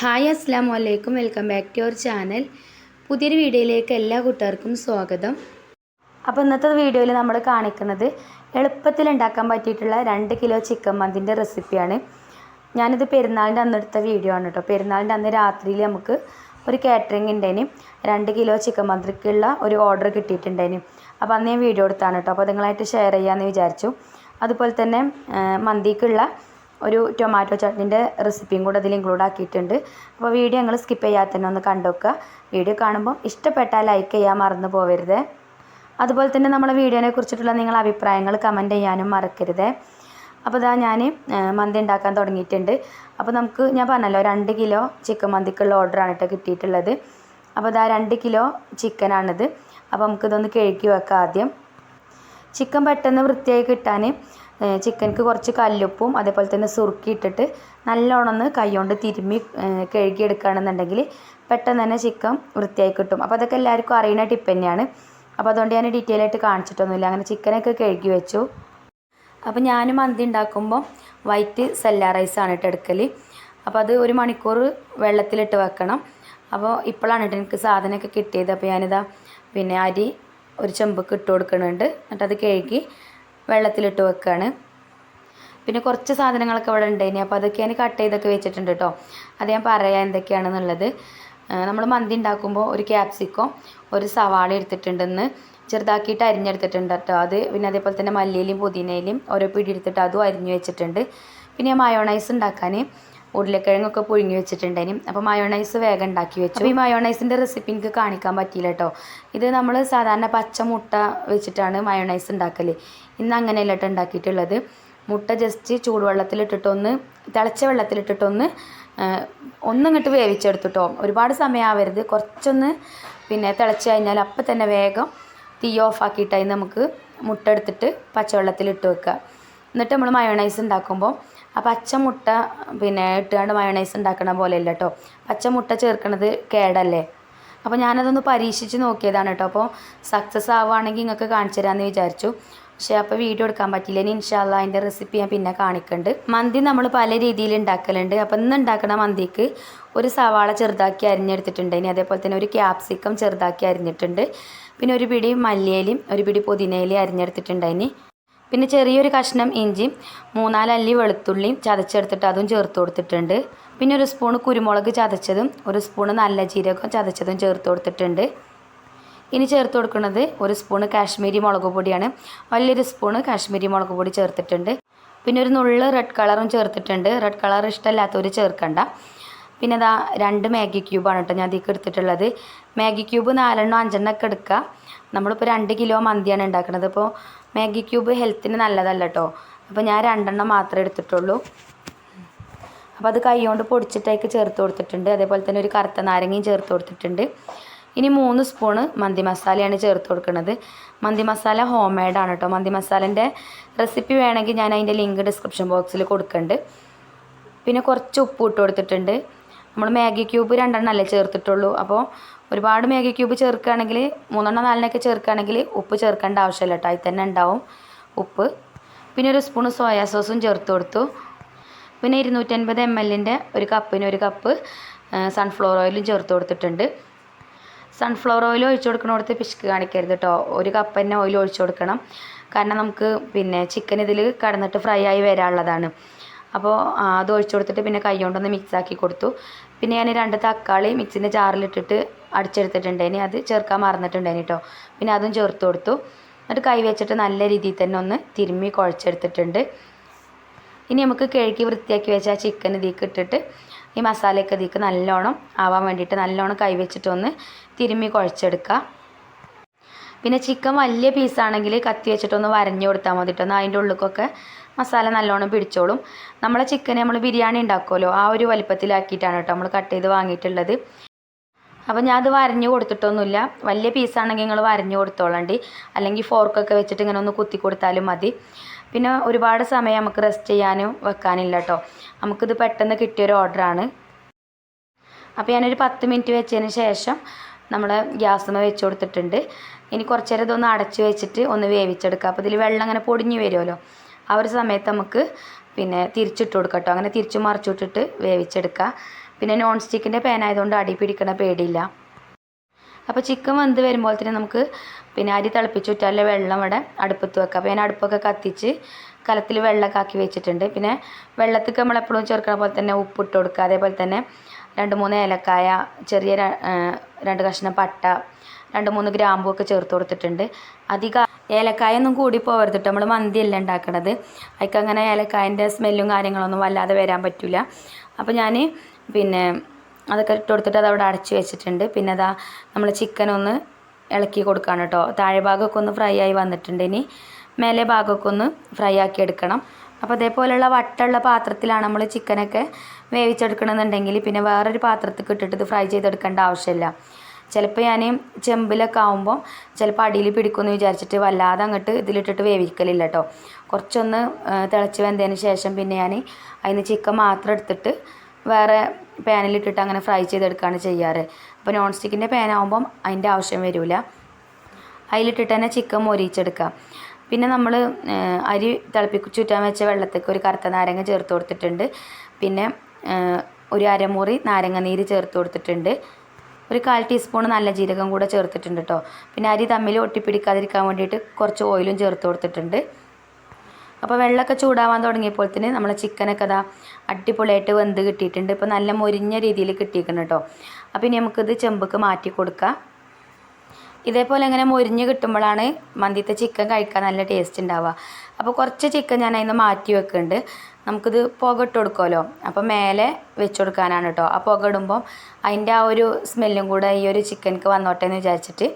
Hi അസ്സാം വലൈക്കും welcome back to your channel. പുതിയൊരു വീഡിയോയിലേക്ക് എല്ലാ കൂട്ടുകാർക്കും സ്വാഗതം. അപ്പോൾ ഇന്നത്തെ വീഡിയോയിൽ നമ്മൾ കാണിക്കുന്നത് എളുപ്പത്തിൽ ഉണ്ടാക്കാൻ പറ്റിയിട്ടുള്ള രണ്ട് കിലോ ചിക്കൻ മന്തിന്റെ റെസിപ്പിയാണ്. ഞാനിത് പെരുന്നാളിന്റെ അന്ന് എടുത്ത വീഡിയോ ആണ് കേട്ടോ. പെരുന്നാളിന്റെ അന്ന് രാത്രിയിൽ നമുക്ക് ഒരു കാറ്ററിംഗ് ഉണ്ടായിന് രണ്ട് കിലോ ചിക്കൻ മന്തിക്കുള്ള ഒരു ഓർഡർ കിട്ടിയിട്ടുണ്ടായിന് അപ്പോൾ അന്ന് ഞാൻ വീഡിയോ എടുത്താണ് കേട്ടോ. അപ്പോൾ നിങ്ങളായിട്ട് ഷെയർ ചെയ്യാമെന്ന് വിചാരിച്ചു. അതുപോലെ തന്നെ മന്തിക്കുള്ള ഒരു ടൊമാറ്റോ ചട്നിന്റെ റെസിപ്പിയും കൂടെ അതിൽ ഇൻക്ലൂഡ് ആക്കിയിട്ടുണ്ട്. അപ്പോൾ വീഡിയോ ഞങ്ങൾ സ്കിപ്പ് ചെയ്യാതെ തന്നെ ഒന്ന് കണ്ടുവെക്കുക വീഡിയോ കാണുമ്പോൾ ഇഷ്ടപ്പെട്ടാൽ ലൈക്ക് ചെയ്യാൻ മറന്നു പോകരുത് അതുപോലെ തന്നെ നമ്മളെ വീഡിയോനെ കുറിച്ചിട്ടുള്ള നിങ്ങളുടെ അഭിപ്രായങ്ങൾ കമന്റ് ചെയ്യാനും മറക്കരുത്. അപ്പോൾ ഇതാ ഞാൻ മന്തി ഉണ്ടാക്കാൻ തുടങ്ങിയിട്ടുണ്ട്. അപ്പോൾ നമുക്ക് ഞാൻ പറഞ്ഞല്ലോ രണ്ട് കിലോ ചിക്കൻ മന്തിക്കുള്ള ഓർഡറാണ് കേട്ടോ കിട്ടിയിട്ടുള്ളത്. അപ്പോൾ ഇതാ രണ്ട് കിലോ ചിക്കനാണിത് അപ്പോൾ നമുക്കിതൊന്ന് കഴുകി വെക്കാം ആദ്യം. ചിക്കൻ പെട്ടെന്ന് വൃത്തിയായി കിട്ടാൻ ചിക്കൻക്ക് കുറച്ച് കല്ലുപ്പും അതേപോലെ തന്നെ സുറുക്കി ഇട്ടിട്ട് നല്ലോണം ഒന്ന് കൈകൊണ്ട് തിരുമ്മി കഴുകിയെടുക്കുകയാണെന്നുണ്ടെങ്കിൽ പെട്ടെന്ന് തന്നെ ചിക്കൻ വൃത്തിയായി കിട്ടും. അപ്പോൾ അതൊക്കെ എല്ലാവർക്കും അറിയുന്ന ടിപ്പ് തന്നെയാണ്. അപ്പോൾ അതുകൊണ്ട് ഞാൻ ഡീറ്റെയിൽ ആയിട്ട് കാണിച്ചിട്ടൊന്നുമില്ല. അങ്ങനെ ചിക്കനൊക്കെ കഴുകി വെച്ചു. അപ്പോൾ ഞാൻ മന്തി ഉണ്ടാക്കുമ്പോൾ വൈറ്റ് സെല്ല റൈസാണ് ഇട്ട് എടുക്കൽ അപ്പോൾ അത് ഒരു മണിക്കൂർ വെള്ളത്തിലിട്ട് വെക്കണം. അപ്പോൾ ഇപ്പോഴാണ് കേട്ടോ എനിക്ക് സാധനമൊക്കെ കിട്ടിയത്. അപ്പോൾ ഞാനിതാ പിന്നെ അരി ഒരു ചെമ്പൊക്കെ ഇട്ട് കൊടുക്കുന്നുണ്ട്. എന്നിട്ടത് കഴുകി വെള്ളത്തിലിട്ട് വെക്കുകയാണ് പിന്നെ കുറച്ച് സാധനങ്ങളൊക്കെ ഇവിടെ ഉണ്ടായിനി. അപ്പോൾ അതൊക്കെ ഞാൻ കട്ട് ചെയ്തൊക്കെ വെച്ചിട്ടുണ്ട് കേട്ടോ അത് ഞാൻ പറയാം എന്തൊക്കെയാണെന്നുള്ളത് നമ്മൾ മന്തി ഉണ്ടാക്കുമ്പോൾ ഒരു ക്യാപ്സിക്കോ ഒരു സവാള എടുത്തിട്ടുണ്ടെന്ന് ചെറുതാക്കിയിട്ട് അരിഞ്ഞെടുത്തിട്ടുണ്ട് കേട്ടോ അത് പിന്നെ അതേപോലെ തന്നെ മല്ലിയിലും പുതിനയിലും ഓരോ പിടി എടുത്തിട്ട് അതും അരിഞ്ഞു വെച്ചിട്ടുണ്ട്. പിന്നെ മയോണൈസ് ഉണ്ടാക്കാൻ ഉരുളക്കിഴങ്ങൊക്കെ പുഴുങ്ങി വെച്ചിട്ടുണ്ടേനും അപ്പോൾ മയോണൈസ് വേഗം ഉണ്ടാക്കി വെച്ചു. ഈ മയോണൈസിന്റെ റെസിപ്പി എനിക്ക് കാണിക്കാൻ പറ്റിയില്ല കേട്ടോ ഇത് നമ്മൾ സാധാരണ പച്ച മുട്ട വെച്ചിട്ടാണ് മയോണൈസ് ഉണ്ടാക്കൽ ഇന്ന് അങ്ങനെയല്ല കേട്ടോ ഉണ്ടാക്കിയിട്ടുള്ളത്. മുട്ട ജസ്റ്റ് ചൂടുവെള്ളത്തിലിട്ടിട്ടൊന്ന് തിളച്ച വെള്ളത്തിലിട്ടിട്ടൊന്ന് ഒന്നിങ്ങോട്ട് വേവിച്ചെടുത്തിട്ടോ ഒരുപാട് സമയമാവരുത് കുറച്ചൊന്ന് പിന്നെ തിളച്ച് കഴിഞ്ഞാൽ അപ്പം തന്നെ വേഗം തീ ഓഫ് ആക്കിയിട്ടായി നമുക്ക് മുട്ട എടുത്തിട്ട് പച്ചവെള്ളത്തിലിട്ട് വെക്കുക എന്നിട്ട് നമ്മൾ മയോണൈസ് ഉണ്ടാക്കുമ്പോൾ ആ പച്ചമുട്ട പിന്നെ ഇട്ടുകൊണ്ട് മയോണൈസ് ഉണ്ടാക്കണ പോലെ അല്ല കേട്ടോ പച്ചമുട്ട ചേർക്കണത് കേടല്ലേ? അപ്പോൾ ഞാനതൊന്ന് പരീക്ഷിച്ച് നോക്കിയതാണ് കേട്ടോ അപ്പോൾ സക്സസ് ആവുകയാണെങ്കിൽ നിങ്ങൾക്ക് കാണിച്ചു തരാമെന്ന് വിചാരിച്ചു. പക്ഷേ അപ്പോൾ വീഡിയോ എടുക്കാൻ പറ്റില്ല ഇനി ഇൻഷാല്ല അതിന്റെ റെസിപ്പി ഞാൻ പിന്നെ കാണിക്കുന്നുണ്ട് മന്തി നമ്മൾ പല രീതിയിൽ ഉണ്ടാക്കലുണ്ട് അപ്പോൾ ഇന്ന് ഉണ്ടാക്കുന്ന മന്തിക്ക് ഒരു സവാള ചെറുതാക്കി അരിഞ്ഞെടുത്തിട്ടുണ്ട്. ഇനി അതേപോലെ തന്നെ ഒരു ക്യാപ്സിക്കം ചെറുതാക്കി അരിഞ്ഞിട്ടുണ്ട്. പിന്നെ ഒരു പിടി മല്ലിയിലയും ഒരു പിടി പുതിനയിലയും അരിഞ്ഞെടുത്തിട്ടുണ്ട് ഇനി. പിന്നെ ചെറിയൊരു കഷ്ണം ഇഞ്ചിയും മൂന്നാലല്ലി വെളുത്തുള്ളിയും ചതച്ചെടുത്തിട്ട് അതും ചേർത്ത് കൊടുത്തിട്ടുണ്ട്. പിന്നെ ഒരു സ്പൂൺ കുരുമുളക് ചതച്ചതും ഒരു സ്പൂൺ നല്ല ജീരകം ചതച്ചതും ചേർത്ത് കൊടുത്തിട്ടുണ്ട്. ഇനി ചേർത്ത് കൊടുക്കുന്നത് ഒരു സ്പൂണ് കാശ്മീരി മുളക് പൊടിയാണ്. വലിയൊരു സ്പൂണ് കാശ്മീരി മുളക് പൊടി ചേർത്തിട്ടുണ്ട്. പിന്നെ ഒരു നുള്ള് റെഡ് കളറും ചേർത്തിട്ടുണ്ട്. റെഡ് കളർ ഇഷ്ടമല്ലാത്തവർ ചേർക്കണ്ട. പിന്നെ ഇതാ രണ്ട് മാഗി ക്യൂബാണ് കേട്ടോ ഞാൻ ഇതിലേക്ക് എടുത്തിട്ടുള്ളത്. മാഗി ക്യൂബ് നാലെണ്ണം അഞ്ചെണ്ണം ഒക്കെ എടുക്കുക. നമ്മളിപ്പോൾ രണ്ട് കിലോ മന്തിയാണ് ഉണ്ടാക്കുന്നത്. അപ്പോൾ മാഗി ക്യൂബ് ഹെൽത്തിന് നല്ലതല്ല കേട്ടോ അപ്പോൾ ഞാൻ രണ്ടെണ്ണം മാത്രമേ എടുത്തിട്ടുള്ളൂ. അപ്പോൾ അത് കൈകൊണ്ട് പൊടിച്ചിട്ടേക്ക് ചേർത്ത് കൊടുത്തിട്ടുണ്ട്. അതേപോലെ തന്നെ ഒരു കറുത്ത നാരങ്ങയും ചേർത്ത് കൊടുത്തിട്ടുണ്ട്. ഇനി മൂന്ന് സ്പൂണ് മന്തി മസാലയാണ് ചേർത്ത് കൊടുക്കുന്നത്. മന്തി മസാല ഹോം മെയ്ഡാണ് കേട്ടോ മന്തി മസാലേന്റെ റെസിപ്പി വേണമെങ്കിൽ ഞാൻ അതിന്റെ ലിങ്ക് ഡിസ്ക്രിപ്ഷൻ ബോക്സിൽ കൊടുക്കുന്നുണ്ട് പിന്നെ കുറച്ച് ഉപ്പ് ഇട്ട് കൊടുത്തിട്ടുണ്ട്. നമ്മൾ മാഗി ക്യൂബ് രണ്ടെണ്ണം അല്ലേ ചേർത്തിട്ടുള്ളൂ. അപ്പോൾ ഒരുപാട് മാഗി ക്യൂബ് ചേർക്കുകയാണെങ്കിൽ മൂന്നെണ്ണം നാലിനൊക്കെ ചേർക്കുകയാണെങ്കിൽ ഉപ്പ് ചേർക്കേണ്ട ആവശ്യമില്ല കേട്ടോ. അതിൽ തന്നെ ഉണ്ടാവും ഉപ്പ്. പിന്നെ ഒരു സ്പൂൺ സോയാ സോസും ചേർത്ത് കൊടുത്തു. പിന്നെ ഇരുന്നൂറ്റൻപത് എം എല്ലിന്റെ ഒരു കപ്പിന് ഒരു കപ്പ് സൺഫ്ലവർ ഓയിലും ചേർത്ത് കൊടുത്തിട്ടുണ്ട്. സൺഫ്ലവർ ഓയിൽ ഒഴിച്ചു കൊടുക്കണോടത്ത് പിശുക്ക് കാണിക്കരുത് കേട്ടോ. ഒരു കപ്പ് തന്നെ ഓയിൽ ഒഴിച്ചു കൊടുക്കണം. കാരണം നമുക്ക് പിന്നെ ചിക്കൻ ഇതിൽ കടന്നിട്ട് ഫ്രൈ ആയി വരാനുള്ളതാണ്. അപ്പോൾ അത് ഒഴിച്ചു കൊടുത്തിട്ട് പിന്നെ കൈ കൊണ്ടൊന്ന് മിക്സാക്കി കൊടുത്തു. പിന്നെ ഞാൻ രണ്ട് തക്കാളി മിക്സിന്റെ ജാറിലിട്ടിട്ട് അടിച്ചെടുത്തിട്ടുണ്ടേനി അത് ചേർക്കാൻ മറന്നിട്ടുണ്ടേനി കേട്ടോ പിന്നെ അതും ചേർത്ത് കൊടുത്തു. എന്നിട്ട് കൈ വെച്ചിട്ട് നല്ല രീതിയിൽ തന്നെ ഒന്ന് തിരുമ്മി കുഴച്ചെടുത്തിട്ടുണ്ട്. ഇനി നമുക്ക് കിഴക്കി വൃത്തിയാക്കി വെച്ച ആ ചിക്കൻ ഇതിക്ക് ഇട്ടിട്ട് ഈ മസാലയൊക്കെ ഇതിക്ക് നല്ലോണം ആവാൻ വേണ്ടിയിട്ട് നല്ലോണം കൈ വെച്ചിട്ട് ഒന്ന് തിരുമ്മി കുഴച്ചെടുക്കുക പിന്നെ ചിക്കൻ വലിയ പീസാണെങ്കിൽ കത്തി വെച്ചിട്ടൊന്ന് വരഞ്ഞു കൊടുത്താൽ മതി കേട്ടോ അതിന്റെ ഉള്ളിലേക്കൊക്കെ മസാല നല്ലോണം പിടിച്ചോളും. നമ്മളെ ചിക്കൻ നമ്മൾ ബിരിയാണി ഉണ്ടാക്കുമല്ലോ. ആ ഒരു വലിപ്പത്തിലാക്കിയിട്ടാണ് കേട്ടോ നമ്മൾ കട്ട് ചെയ്ത് വാങ്ങിയിട്ടുള്ളത്. അപ്പോൾ ഞാൻ അത് വരഞ്ഞു കൊടുത്തിട്ടൊന്നുമില്ല. വലിയ പീസാണെങ്കിൽ നിങ്ങൾ വരഞ്ഞു കൊടുത്തോളണ്ടി അല്ലെങ്കിൽ ഫോർക്കൊക്കെ വെച്ചിട്ട് ഇങ്ങനെ ഒന്ന് കുത്തി കൊടുത്താലും മതി. പിന്നെ ഒരുപാട് സമയം നമുക്ക് റെസ്റ്റ് ചെയ്യാനും വെക്കാനില്ല കേട്ടോ. നമുക്കിത് പെട്ടെന്ന് കിട്ടിയൊരു ഓർഡറാണ് അപ്പോൾ ഞാനൊരു പത്ത് മിനിറ്റ് വെച്ചതിന് ശേഷം നമ്മൾ ഗ്യാസുമ്മ വെച്ച് കൊടുത്തിട്ടുണ്ട്. ഇനി കുറച്ച് നേരം ഇതൊന്ന് അടച്ച് വെച്ചിട്ട് ഒന്ന് വേവിച്ചെടുക്കുക അപ്പോൾ ഇതിൽ വെള്ളം അങ്ങനെ പൊടിഞ്ഞ് വരുമല്ലോ. ആ ഒരു സമയത്ത് നമുക്ക് പിന്നെ തിരിച്ചിട്ട് കൊടുക്കാം കേട്ടോ അങ്ങനെ തിരിച്ചു മറിച്ചിട്ടിട്ട് വേവിച്ചെടുക്കുക. പിന്നെ നോൺ സ്റ്റിക്കിന്റെ പാൻ ആയതുകൊണ്ട് അടി പിടിക്കണ പേടിയില്ല. അപ്പോൾ ചിക്കൻ വെന്ത് വരുമ്പോൾ തന്നെ നമുക്ക് പിന്നെ അരി തിളപ്പിച്ചുറ്റാലെ വെള്ളം ഇവിടെ അടുപ്പത്ത് വെക്കാം. അപ്പോൾ ഞാൻ അടുപ്പൊക്കെ കത്തിച്ച് കലത്തിൽ വെള്ളമൊക്കെ ആക്കി വെച്ചിട്ടുണ്ട്. പിന്നെ വെള്ളത്തേക്ക് നമ്മളെപ്പോഴും ചേർക്കണ പോലെ തന്നെ ഉപ്പിട്ട് കൊടുക്കുക. അതേപോലെ തന്നെ രണ്ട് മൂന്ന് ഏലക്കായ ചെറിയ രണ്ട് കഷ്ണം പട്ട രണ്ട് മൂന്ന് ഗ്രാമ്പൂ ഒക്കെ ചേർത്ത് കൊടുത്തിട്ടുണ്ട്. അധികം ഏലക്കായൊന്നും കൂടി പോകരുത് കേട്ടോ നമ്മൾ മന്തിയല്ല ഉണ്ടാക്കണത്. അതിക്ക് അങ്ങനെ ഏലക്കായന്റെ സ്മെല്ലും കാര്യങ്ങളൊന്നും വല്ലാതെ വരാൻ പറ്റില്ല അപ്പോൾ ഞാൻ പിന്നെ അതൊക്കെ ഇട്ട് കൊടുത്തിട്ട് അതവിടെ അടച്ചു അടച്ച് വെച്ചിട്ടുണ്ട്. പിന്നെ അതാ നമ്മൾ ചിക്കൻ ഒന്ന് ഇളക്കി കൊടുക്കുകയാണ് കേട്ടോ താഴെ ഭാഗമൊക്കെ ഒന്ന് ഫ്രൈ ആയി വന്നിട്ടുണ്ട് ഇനി. മേലെ ഭാഗമൊക്കെ ഒന്ന് ഫ്രൈ ആക്കി എടുക്കണം. അപ്പോൾ അതേപോലെയുള്ള വട്ടുള്ള പാത്രത്തിലാണ് നമ്മൾ ചിക്കനൊക്കെ വേവിച്ചെടുക്കണമെന്നുണ്ടെങ്കിൽ പിന്നെ വേറൊരു പാത്രത്തിൽ ഇട്ടിട്ട് ഇത് ഫ്രൈ ചെയ്തെടുക്കേണ്ട ആവശ്യമില്ല. ചിലപ്പോൾ ഞാൻ ചെമ്പിലൊക്കെ ആകുമ്പോൾ ചിലപ്പോൾ അടിയിൽ പിടിക്കുമെന്ന് വിചാരിച്ചിട്ട് വല്ലാതെ അങ്ങോട്ട് ഇതിലിട്ടിട്ട് വേവിക്കലില്ല കേട്ടോ കുറച്ചൊന്ന് തിളച്ച് വെന്തതിന് ശേഷം പിന്നെ ഞാൻ അതിന് ചിക്കൻ മാത്രം എടുത്തിട്ട് വേറെ പാനിലിട്ടിട്ട് അങ്ങനെ ഫ്രൈ ചെയ്തെടുക്കുകയാണ് ചെയ്യാറ്. അപ്പോൾ നോൺ സ്റ്റിക്കിന്റെ പാനാകുമ്പം അതിന്റെ ആവശ്യം വരില്ല അതിലിട്ടിട്ട് തന്നെ ചിക്കൻ മൊരിച്ചെടുക്കാം പിന്നെ നമ്മൾ അരി തിളപ്പിച്ച് ചുറ്റാൻ വെച്ച വെള്ളത്തേക്ക് ഒരു കറുത്ത നാരങ്ങ ചേർത്ത് കൊടുത്തിട്ടുണ്ട്. പിന്നെ ഒരു അരമുറി നാരങ്ങ നീര് ചേർത്ത് കൊടുത്തിട്ടുണ്ട്. ഒരു കാൽ ടീസ്പൂൺ നല്ല ജീരകം കൂടെ ചേർത്തിട്ടുണ്ട് കേട്ടോ പിന്നെ അരി തമ്മിൽ ഒട്ടിപ്പിടിക്കാതിരിക്കാൻ വേണ്ടിയിട്ട് കുറച്ച് ഓയിലും ചേർത്ത് കൊടുത്തിട്ടുണ്ട്. അപ്പോൾ വെള്ളമൊക്കെ ചൂടാവാൻ തുടങ്ങിയപ്പോൾ തന്നെ നമ്മളെ ചിക്കനൊക്കെ അതാ അടിപൊളിയായിട്ട് വെന്ത് കിട്ടിയിട്ടുണ്ട്. ഇപ്പോൾ നല്ല മൊരിഞ്ഞ രീതിയിൽ കിട്ടിയിരിക്കണം കേട്ടോ അപ്പോൾ ഇനി നമുക്കിത് ചെമ്പക്ക് മാറ്റി കൊടുക്കാം. ഇതേപോലെ ഇങ്ങനെ മൊരിഞ്ഞ് കിട്ടുമ്പോഴാണ് മന്തിത്തെ ചിക്കൻ കഴിക്കാൻ നല്ല ടേസ്റ്റ് ഉണ്ടാവുക. അപ്പോൾ കുറച്ച് ചിക്കൻ ഞാൻ അതിന് മാറ്റി വെക്കുന്നുണ്ട്. നമുക്കിത് പുക ഇട്ട് കൊടുക്കുമല്ലോ അപ്പോൾ മേലെ വെച്ച് കൊടുക്കാനാണ് കേട്ടോ ആ പുക അതിന്റെ ആ ഒരു സ്മെല്ലും കൂടെ ഈ ഒരു ചിക്കൻക്ക് വന്നോട്ടെ എന്ന് വിചാരിച്ചിട്ട്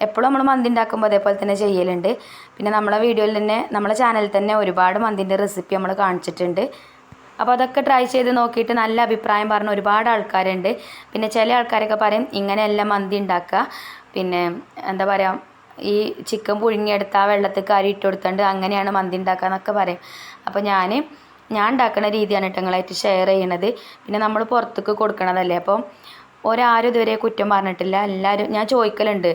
എപ്പോഴും നമ്മൾ മന്തി ഉണ്ടാക്കുമ്പോൾ അതേപോലെ തന്നെ ചെയ്യലുണ്ട്. പിന്നെ നമ്മളെ വീഡിയോയിൽ തന്നെ നമ്മളെ ചാനലിൽ തന്നെ ഒരുപാട് മന്തിന്റെ റെസിപ്പി നമ്മൾ കാണിച്ചിട്ടുണ്ട്. അപ്പോൾ അതൊക്കെ ട്രൈ ചെയ്ത് നോക്കിയിട്ട് നല്ല അഭിപ്രായം പറഞ്ഞ ഒരുപാട് ആൾക്കാരുണ്ട്. പിന്നെ ചില ആൾക്കാരൊക്കെ പറയും ഇങ്ങനെയല്ല മന്തി ഉണ്ടാക്കുക പിന്നെ എന്താ പറയുക ഈ ചിക്കൻ പുഴുങ്ങിയെടുത്ത് ആ വെള്ളത്തിൽ കറി ഇട്ട് കൊടുത്തുകൊണ്ട് അങ്ങനെയാണ് മന്തി ഉണ്ടാക്കുക എന്നൊക്കെ പറയും. അപ്പോൾ ഞാൻ ഞാൻ ഉണ്ടാക്കുന്ന രീതിയാണ് കേട്ടങ്ങളായിട്ട് ഷെയർ ചെയ്യണത്. പിന്നെ നമ്മൾ പുറത്തേക്ക് കൊടുക്കണതല്ലേ? അപ്പം ഒരാരും ഇതുവരെ കുറ്റം പറഞ്ഞിട്ടില്ല. എല്ലാവരും ഞാൻ ചോദിക്കലുണ്ട്.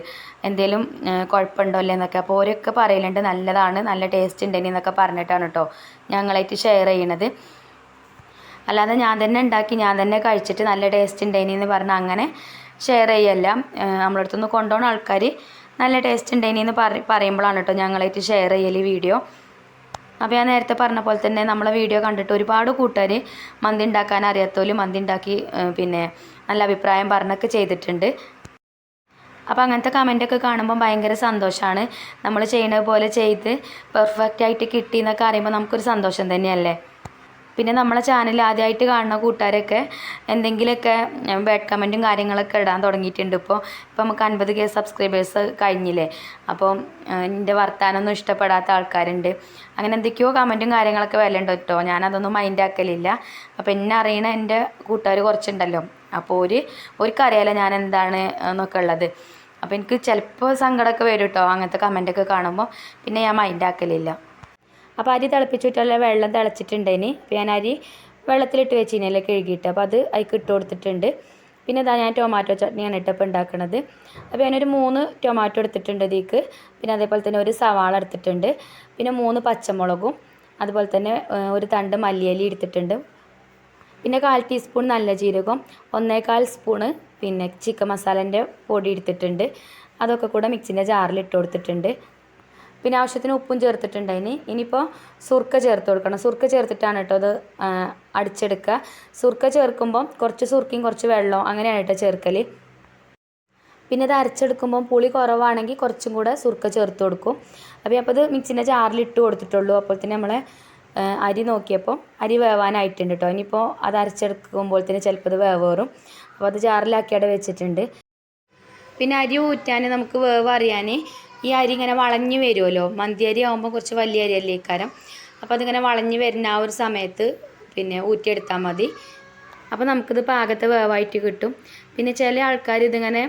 എന്തേലും കുഴപ്പമുണ്ടോ അല്ലേ എന്നൊക്കെ. അപ്പോൾ ഓരൊക്കെ പറയലുണ്ട്. നല്ലതാണ് നല്ല ടേസ്റ്റ് ഉണ്ടെങ്കിൽ എന്നൊക്കെ പറഞ്ഞിട്ടാണ് കേട്ടോ ഞങ്ങളായിട്ട് ഷെയർ ചെയ്യണത്. അല്ലാതെ ഞാൻ തന്നെ ഉണ്ടാക്കി ഞാൻ തന്നെ കഴിച്ചിട്ട് നല്ല ടേസ്റ്റ് ഉണ്ടേനി എന്ന് പറഞ്ഞ് അങ്ങനെ ഷെയർ ചെയ്യല്ല. നമ്മളടുത്തുനിന്ന് കൊണ്ടുപോകുന്ന ആൾക്കാർ നല്ല ടേസ്റ്റ് ഉണ്ടേനി എന്ന് പറ പറയുമ്പോഴാണ് കേട്ടോ ഞങ്ങളായിട്ട് ഷെയർ ചെയ്യൽ വീഡിയോ അപ്പോൾ ഞാൻ നേരത്തെ പറഞ്ഞ പോലെ തന്നെ നമ്മളെ വീഡിയോ കണ്ടിട്ട് ഒരുപാട് കൂട്ടുകാർ മന്തി ഉണ്ടാക്കാൻ അറിയാത്തവരും മന്തി ഉണ്ടാക്കി പിന്നെ നല്ല അഭിപ്രായം പറഞ്ഞൊക്കെ ചെയ്തിട്ടുണ്ട്. അപ്പോൾ അങ്ങനത്തെ കമന്റൊക്കെ കാണുമ്പോൾ ഭയങ്കര സന്തോഷമാണ് നമ്മൾ ചെയ്യുന്നത് പോലെ ചെയ്ത് പെർഫെക്റ്റ് ആയിട്ട് കിട്ടി എന്നൊക്കെ അറിയുമ്പോൾ നമുക്കൊരു സന്തോഷം തന്നെയല്ലേ? പിന്നെ നമ്മളെ ചാനൽ ആദ്യമായിട്ട് കാണുന്ന കൂട്ടുകാരൊക്കെ എന്തെങ്കിലുമൊക്കെ ബാഡ് കമന്റും കാര്യങ്ങളൊക്കെ ഇടാൻ തുടങ്ങിയിട്ടുണ്ട്. ഇപ്പോൾ ഇപ്പോൾ നമുക്ക് അൻപത് കെ സബ്സ്ക്രൈബേഴ്സ് കഴിഞ്ഞില്ലേ? അപ്പോൾ എന്റെ വർത്താനൊന്നും ഇഷ്ടപ്പെടാത്ത ആൾക്കാരുണ്ട്. അങ്ങനെ എന്തൊക്കെയോ കമന്റും കാര്യങ്ങളൊക്കെ വരലുണ്ട് കേട്ടോ ഞാനതൊന്നും മൈൻഡാക്കലില്ല അപ്പോൾ എന്നെ അറിയണ എന്റെ കൂട്ടുകാർ കുറച്ചുണ്ടല്ലോ. അപ്പോൾ ഒരു ഒരു അവർക്കറിയാലോ ഞാൻ എന്താണ് എന്നൊക്കെ ഉള്ളത്. അപ്പോൾ എനിക്ക് ചിലപ്പോൾ സങ്കടമൊക്കെ വരും കേട്ടോ അങ്ങനത്തെ കമന്റൊക്കെ കാണുമ്പോൾ പിന്നെ ഞാൻ മൈൻഡ് ആക്കലില്ല. അപ്പോൾ അരി തിളപ്പിച്ചിട്ടുള്ള വെള്ളം തിളച്ചിട്ടുണ്ടേന്. അപ്പോൾ ഞാൻ അരി വെള്ളത്തിലിട്ട് വെച്ചിനല്ലേ കഴുകിയിട്ട്. അപ്പോൾ അത് അതിക്ക് ഇട്ട് കൊടുത്തിട്ടുണ്ട്. പിന്നെ ഇതാ ഞാൻ ടൊമാറ്റോ ചട്നിയാണ് ഇട്ടപ്പോൾ ഉണ്ടാക്കുന്നത് അപ്പോൾ ഞാനൊരു മൂന്ന് ടൊമാറ്റോ എടുത്തിട്ടുണ്ട് ഇതിക്ക്. പിന്നെ അതേപോലെ തന്നെ ഒരു സവാള എടുത്തിട്ടുണ്ട്. പിന്നെ മൂന്ന് പച്ചമുളകും. അതുപോലെ തന്നെ ഒരു തണ്ട് മല്ലിയില എടുത്തിട്ടുണ്ട്. പിന്നെ കാൽ ടീസ്പൂൺ നല്ല ജീരകം ഒന്നേകാൽ സ്പൂണ് പിന്നെ ചിക്കൻ മസാലേന്റെ പൊടി എടുത്തിട്ടുണ്ട്. അതൊക്കെ കൂടെ മിക്സിന്റെ ജാറിൽ ഇട്ട് കൊടുത്തിട്ടുണ്ട്. പിന്നെ ആവശ്യത്തിന് ഉപ്പും ചേർത്തിട്ടുണ്ട് അതിന് ഇനിയിപ്പോൾ സുർക്ക ചേർത്ത് കൊടുക്കണം. സുർക്ക ചേർത്തിട്ടാണ് കേട്ടോ അത് അടിച്ചെടുക്കുക. സുർക്ക ചേർക്കുമ്പോൾ കുറച്ച് സുർക്കയും കുറച്ച് വെള്ളവും അങ്ങനെയാണ് കേട്ടോ ചേർക്കൽ പിന്നെ ഇത് അരച്ചെടുക്കുമ്പോൾ പുളി കുറവാണെങ്കിൽ കുറച്ചും കൂടെ സുർക്ക ചേർത്ത് കൊടുക്കും. അപ്പോൾ അപ്പോൾ ഇത് മിക്സിന്റെ ജാറിൽ ഇട്ട് കൊടുത്തിട്ടുള്ളൂ. അപ്പോൾ തന്നെ നമ്മളെ അരി നോക്കിയപ്പോൾ അരി വേവാനായിട്ടുണ്ട് കേട്ടോ. ഇനിയിപ്പോൾ അത് അരച്ചെടുക്കുമ്പോൾ തന്നെ ചിലപ്പോൾ ഇത് വേവേറും. അപ്പോൾ അത് ജാറിലാക്കി അവിടെ വെച്ചിട്ടുണ്ട്. പിന്നെ അരി ഊറ്റാൻ നമുക്ക് വേവ് അറിയാൻ ഈ അരി ഇങ്ങനെ വളഞ്ഞു വരുമല്ലോ? മന്തി അരി ആകുമ്പോൾ കുറച്ച് വലിയ അരി അല്ലേ ഇക്കാരം അപ്പോൾ അതിങ്ങനെ വളഞ്ഞു വരുന്ന ആ ഒരു സമയത്ത് പിന്നെ ഊറ്റിയെടുത്താൽ മതി. അപ്പോൾ നമുക്കിത് പാകത്തെ വേവായിട്ട് കിട്ടും. പിന്നെ ചില ആൾക്കാർ ഇതിങ്ങനെ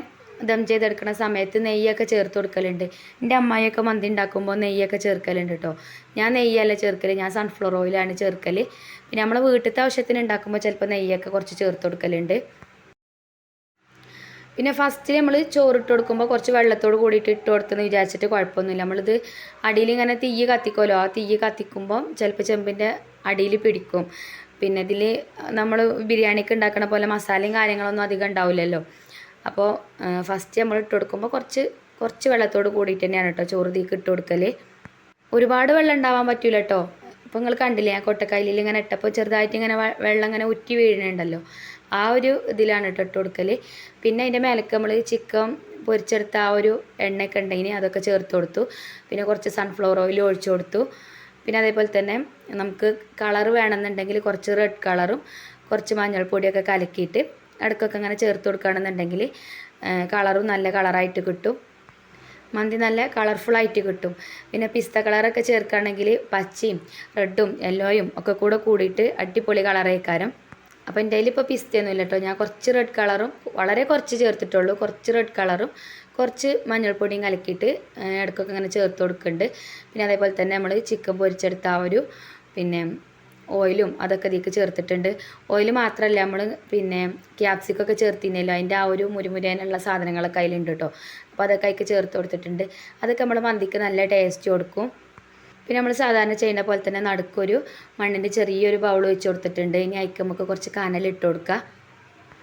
ദം ചെയ്തെടുക്കുന്ന സമയത്ത് നെയ്യൊക്കെ ചേർത്ത് കൊടുക്കലുണ്ട്. എന്റെ അമ്മായിയൊക്കെ മന്തി ഉണ്ടാക്കുമ്പോൾ നെയ്യൊക്കെ ചേർക്കലുണ്ട് കേട്ടോ. ഞാൻ നെയ്യല്ല ചേർക്കൽ ഞാൻ സൺഫ്ലവർ ഓയിലാണ് ചേർക്കൽ പിന്നെ നമ്മളെ വീട്ടിലത്തെ ആവശ്യത്തിന് ഉണ്ടാക്കുമ്പോൾ ചിലപ്പോൾ നെയ്യൊക്കെ കുറച്ച് ചേർത്ത് കൊടുക്കലുണ്ട്. പിന്നെ ഫസ്റ്റ് നമ്മൾ ചോറിട്ട് കൊടുക്കുമ്പോൾ കുറച്ച് വെള്ളത്തോട് കൂടിയിട്ട് ഇട്ട് കൊടുത്തെന്ന് വിചാരിച്ചിട്ട് കുഴപ്പമൊന്നുമില്ല. നമ്മളിത് അടിയിൽ ഇങ്ങനെ തീയ് കത്തിക്കുമല്ലോ ആ തീയ് കത്തിക്കുമ്പോൾ ചിലപ്പോൾ ചെമ്പിന്റെ അടിയിൽ പിടിക്കും. പിന്നെ ഇതിൽ നമ്മൾ ബിരിയാണിക്ക് ഉണ്ടാക്കുന്ന പോലെ മസാലയും കാര്യങ്ങളൊന്നും അധികം ഉണ്ടാവില്ലല്ലോ. അപ്പോൾ ഫസ്റ്റ് നമ്മൾ ഇട്ട് കൊടുക്കുമ്പോൾ കുറച്ച് കുറച്ച് വെള്ളത്തോട് കൂടിയിട്ട് തന്നെയാണ് കേട്ടോ ചോറ് തീക്ക് ഇട്ട് കൊടുക്കൽ ഒരുപാട് വെള്ളം ഉണ്ടാവാൻ പറ്റില്ല കേട്ടോ. അപ്പോൾ നിങ്ങൾ കണ്ടില്ലേ ഞാൻ കൊട്ടക്കൈലിൽ ഇങ്ങനെ ഇട്ടപ്പോൾ ചെറുതായിട്ട് ഇങ്ങനെ വെള്ളം ഇങ്ങനെ ഉറ്റി വീഴുന്നുണ്ടല്ലോ. ആ ഒരു ഇതിലാണ് കേട്ടോ ഇട്ട് കൊടുക്കൽ പിന്നെ അതിന്റെ മേലേക്ക് നമ്മൾ ചിക്കൻ പൊരിച്ചെടുത്ത ആ ഒരു എണ്ണയൊക്കെ ഉണ്ടെങ്കിൽ അതൊക്കെ ചേർത്ത് കൊടുത്തു. പിന്നെ കുറച്ച് സൺഫ്ലവർ ഓയിൽ ഒഴിച്ചു കൊടുത്തു. പിന്നെ അതേപോലെ തന്നെ നമുക്ക് കളർ വേണമെന്നുണ്ടെങ്കിൽ കുറച്ച് റെഡ് കളറും കുറച്ച് മഞ്ഞൾപ്പൊടിയൊക്കെ കലക്കിയിട്ട് ഇടയ്ക്കൊക്കെ അങ്ങനെ ചേർത്ത് കൊടുക്കുകയാണെന്നുണ്ടെങ്കിൽ കളറും നല്ല കളറായിട്ട് കിട്ടും. മന്തി നല്ല കളർഫുൾ ആയിട്ട് കിട്ടും. പിന്നെ പിസ്ത കളറൊക്കെ ചേർക്കുകയാണെങ്കിൽ പച്ചയും റെഡും യെല്ലോയും ഒക്കെ കൂടെ കൂടിയിട്ട് അടിപൊളി കളറേക്കാരം അപ്പോൾ എന്റെ കയ്യിൽ ഇപ്പോൾ പിസ്തയൊന്നും ഇല്ല കേട്ടോ ഞാൻ കുറച്ച് റെഡ് കളറും വളരെ കുറച്ച് ചേർത്തിട്ടുള്ളൂ. കുറച്ച് റെഡ് കളറും കുറച്ച് മഞ്ഞൾപ്പൊടിയും കലക്കിയിട്ട് ഇടയ്ക്കൊക്കെ ഇങ്ങനെ ചേർത്ത് കൊടുക്കുന്നുണ്ട് പിന്നെ അതേപോലെ തന്നെ നമ്മൾ ചിക്കൻ പൊരിച്ചെടുത്ത ആ ഒരു പിന്നെ ഓയിലും അതൊക്കെ ഇതിലേക്ക് ചേർത്തിട്ടുണ്ട്. ഓയിൽ മാത്രമല്ല നമ്മൾ പിന്നെ ക്യാപ്സിക്കൊക്കെ ചേർത്തിനല്ലോ അതിന്റെ ആ ഒരു മുരുമുരേനുള്ള സാധനങ്ങളൊക്കെ അതിലുണ്ട് കേട്ടോ അപ്പോൾ അതൊക്കെ അതിലേക്ക് ചേർത്ത് കൊടുത്തിട്ടുണ്ട്. അതൊക്കെ നമ്മൾ മന്തിക്ക് നല്ല ടേസ്റ്റ് കൊടുക്കും. പിന്നെ നമ്മൾ സാധാരണ ചെയ്യുന്ന പോലെ തന്നെ നടുക്കൊരു മണ്ണിന്റെ ചെറിയൊരു ബൗൾ വെച്ച് കൊടുത്തിട്ടുണ്ട്. ഇനി അതിക്ക് നമുക്ക് കുറച്ച് കനലിട്ട് കൊടുക്കുക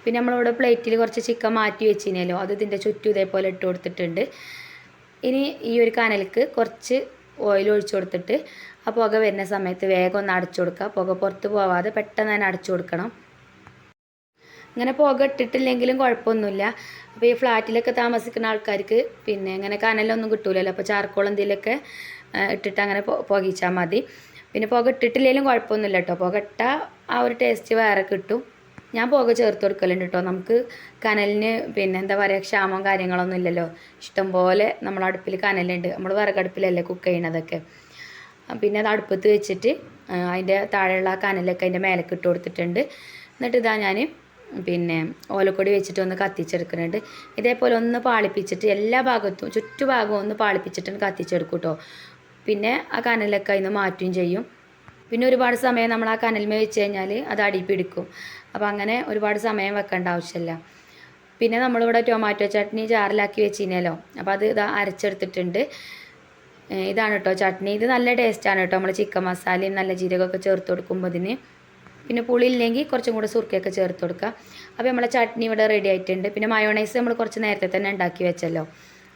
പിന്നെ നമ്മളിവിടെ പ്ലേറ്റിൽ കുറച്ച് ചിക്കൻ മാറ്റി വെച്ചിനല്ലോ. അത് ഇതിന്റെ ചുറ്റും ഇതേപോലെ ഇട്ട് കൊടുത്തിട്ടുണ്ട്. ഇനി ഈ ഒരു കനലിക്ക് കുറച്ച് ഓയിൽ ഒഴിച്ചു കൊടുത്തിട്ട് ആ പുക വരുന്ന സമയത്ത് വേഗം ഒന്ന് അടച്ചു കൊടുക്കുക പുക പുറത്ത് പോവാതെ പെട്ടെന്ന് തന്നെ അടച്ചു കൊടുക്കണം. ഇങ്ങനെ പുക ഇട്ടിട്ടില്ലെങ്കിലും കുഴപ്പമൊന്നുമില്ല. അപ്പോൾ ഈ ഫ്ലാറ്റിലൊക്കെ താമസിക്കുന്ന ആൾക്കാർക്ക് പിന്നെ ഇങ്ങനെ കനലൊന്നും കിട്ടൂലല്ലോ. അപ്പോൾ ചാർക്കോൾ എന്തെങ്കിലുമൊക്കെ ഇട്ടിട്ട് അങ്ങനെ പുകയിച്ചാൽ മതി. പിന്നെ പുക ഇട്ടിട്ടില്ലെങ്കിലും കുഴപ്പമൊന്നുമില്ല കേട്ടോ പുക ഇട്ടാൽ ആ ഒരു ടേസ്റ്റ് വേറെ കിട്ടും. ഞാൻ പുക ചേർത്ത് കൊടുക്കലുണ്ട് കേട്ടോ നമുക്ക് കനലിന് പിന്നെ എന്താ പറയുക ക്ഷാമം കാര്യങ്ങളൊന്നും ഇല്ലല്ലോ. ഇഷ്ടംപോലെ നമ്മൾ അടുപ്പിൽ കനലുണ്ട്. നമ്മൾ വിറകടുപ്പിലല്ലേ കുക്ക് ചെയ്യണതൊക്കെ. പിന്നെ അത് അടുപ്പത്ത് വെച്ചിട്ട് അതിന്റെ താഴെയുള്ള കനലൊക്കെ അതിന്റെ മേലേക്ക് ഇട്ട് കൊടുത്തിട്ടുണ്ട്. എന്നിട്ട് ഇതാ ഞാൻ പിന്നെ ഓലക്കൊടി വെച്ചിട്ട് ഒന്ന് കത്തിച്ചെടുക്കുന്നുണ്ട് ഇതേപോലെ ഒന്ന് പാളിപ്പിച്ചിട്ട് എല്ലാ ഭാഗത്തും ചുറ്റുഭാഗവും ഒന്ന് പാളിപ്പിച്ചിട്ട് കത്തിച്ചെടുക്കും കേട്ടോ പിന്നെ ആ കനലൊക്കെ അതിന് മാറ്റുകയും ചെയ്യും. പിന്നെ ഒരുപാട് സമയം നമ്മൾ ആ കനൽമേ വെച്ച് കഴിഞ്ഞാൽ അത് അടി പിടിക്കും. അപ്പോൾ അങ്ങനെ ഒരുപാട് സമയം വെക്കേണ്ട ആവശ്യമില്ല പിന്നെ നമ്മളിവിടെ ടൊമാറ്റോ ചട്നി ജാറിലാക്കി വെച്ചിനല്ലോ. അപ്പോൾ അത് ഇതാ അരച്ചെടുത്തിട്ടുണ്ട്. ഇതാണ് കേട്ടോ ചട്നി. ഇത് നല്ല ടേസ്റ്റാണ് കേട്ടോ നമ്മൾ ചിക്കൻ മസാലയും നല്ല ജീരകമൊക്കെ ചേർത്ത് കൊടുക്കുമ്പോൾ ഇതിന്. പിന്നെ പുളി ഇല്ലെങ്കിൽ കുറച്ചും കൂടെ സുർക്കയൊക്കെ ചേർത്ത് കൊടുക്കുക. അപ്പോൾ നമ്മളെ ചട്നി ഇവിടെ റെഡി ആയിട്ടുണ്ട്. പിന്നെ മയോണൈസ് നമ്മൾ കുറച്ച് നേരത്തെ തന്നെ ഉണ്ടാക്കി വെച്ചല്ലോ.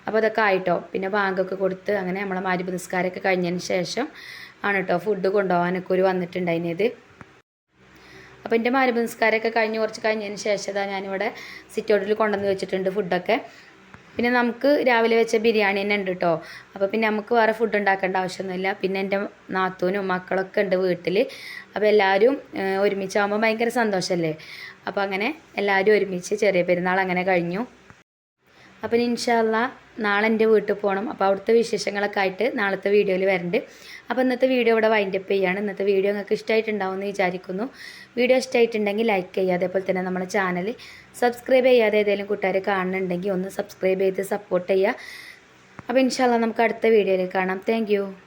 അപ്പോൾ അതൊക്കെ ആയിട്ടോ. പിന്നെ ബാങ്കൊക്കെ കൊടുത്ത് അങ്ങനെ നമ്മളെ മാരി നിസ്കാരമൊക്കെ കഴിഞ്ഞതിന് ശേഷം ആണ് കേട്ടോ ഫുഡ് കൊണ്ടുപോകാനൊക്കെ ഒരു വന്നിട്ടുണ്ടായിരുന്നത്. അപ്പോൾ എന്റെ മാരി നിസ്കാരമൊക്കെ കഴിഞ്ഞ് കുറച്ച് കഴിഞ്ഞതിന് ശേഷം ഇതാ ഞാനിവിടെ സിറ്റൗട്ടിൽ കൊണ്ടുവന്ന് വെച്ചിട്ടുണ്ട് ഫുഡൊക്കെ പിന്നെ നമുക്ക് രാവിലെ വെച്ച ബിരിയാണി തന്നെ ഉണ്ട് കേട്ടോ അപ്പോൾ പിന്നെ നമുക്ക് വേറെ ഫുഡ് ഉണ്ടാക്കേണ്ട ആവശ്യമൊന്നുമില്ല. പിന്നെ എന്റെ നാത്തൂനും മക്കളൊക്കെ ഉണ്ട് വീട്ടിൽ അപ്പോൾ എല്ലാവരും ഒരുമിച്ചാകുമ്പോൾ ഭയങ്കര സന്തോഷമല്ലേ അപ്പോൾ അങ്ങനെ എല്ലാവരും ഒരുമിച്ച് ചെറിയ പെരുന്നാൾ അങ്ങനെ കഴിഞ്ഞു. അപ്പം ഇൻഷാല്ല നാളെ എന്റെ വീട്ടിൽ പോകണം അപ്പോൾ അവിടുത്തെ വിശേഷങ്ങളൊക്കെ ആയിട്ട് നാളത്തെ വീഡിയോയിൽ വരുന്നുണ്ട് അപ്പോൾ ഇന്നത്തെ വീഡിയോ ഇവിടെ വൈൻഡപ്പ് ചെയ്യാണ്. ഇന്നത്തെ വീഡിയോ നിങ്ങൾക്ക് ഇഷ്ടമായിട്ടുണ്ടാവും എന്ന് വിചാരിക്കുന്നു. വീഡിയോ ഇഷ്ടമായിട്ടുണ്ടെങ്കിൽ ലൈക്ക് ചെയ്യുക. അതേപോലെ തന്നെ നമ്മുടെ ചാനൽ സബ്സ്ക്രൈബ് ചെയ്യാതെ ഏതെങ്കിലും കൂട്ടുകാർ കാണുന്നുണ്ടെങ്കിൽ ഒന്ന് സബ്സ്ക്രൈബ് ചെയ്ത് സപ്പോർട്ട് ചെയ്യുക. അപ്പോൾ ഇൻഷാല്ല നമുക്ക് അടുത്ത വീഡിയോയിൽ കാണാം. താങ്ക്